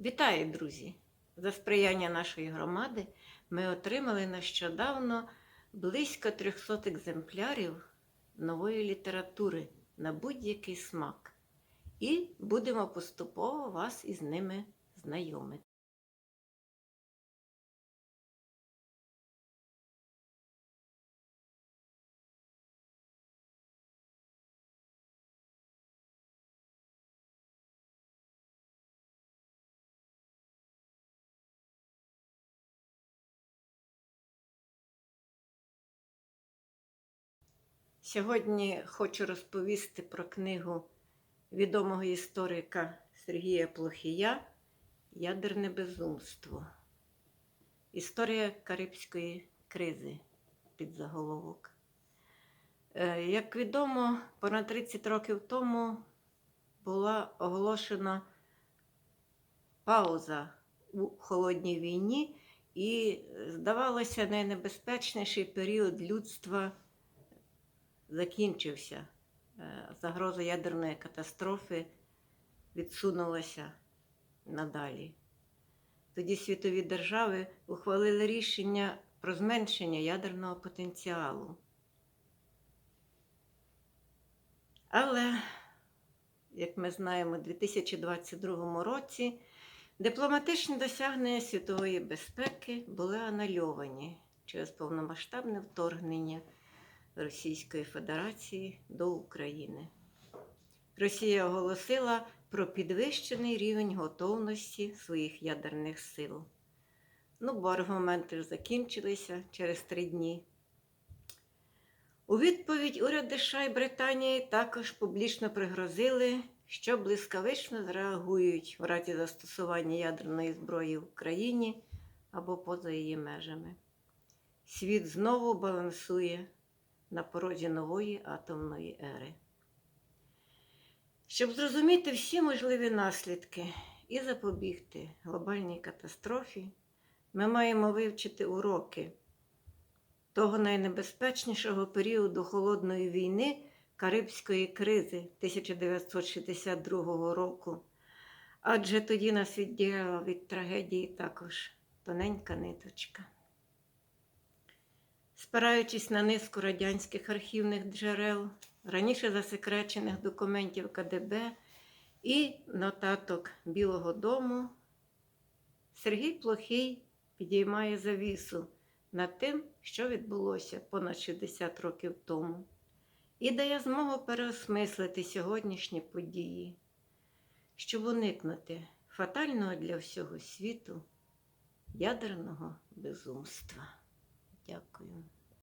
Вітаю, друзі! За сприяння нашої громади ми отримали нещодавно близько 300 екземплярів нової літератури на будь-який смак. І будемо поступово вас із ними знайомити. Сьогодні хочу розповісти про книгу відомого історика Сергія Плохія Ядерне безумство. Історія Карибської кризи під заголовок. Е, Як відомо, понад 30 років тому була оголошена пауза у холодній війні, і здавалося, найнебезпечніший період людства закінчився. Е, Загроза ядерної катастрофи відсунулася надалі. Тоді світові держави ухвалили рішення про зменшення ядерного потенціалу. Але, як ми знаємо, у 2022 році дипломатичні досягнення світової безпеки були анульовані через повномасштабне вторгнення. Російської Федерації до України. Росія оголосила про підвищений рівень готовності своїх ядерних сил. Ну, бо аргументи закінчилися через три дні. У відповідь уряди США і Британії також публічно пригрозили, що блискавично зреагують в разі застосування ядерної зброї в Україні або поза її межами. Світ знову балансує на порозі нової атомної ери. Щоб зрозуміти всі можливі наслідки і запобігти глобальній катастрофі, ми маємо вивчити уроки того найнебезпечнішого періоду холодної війни Карибської кризи 1962 року. Адже тоді нас відділяла від трагедії також тоненька ниточка. Спираючись на низку радянських архівних джерел, раніше засекречених документів КДБ і нотаток Білого Дому, Сергій Плохий підіймає завісу над тим, що відбулося понад 60 років тому, і дає змогу переосмислити сьогоднішні події, щоб уникнути фатального для всього світу ядерного безумства. Дякую.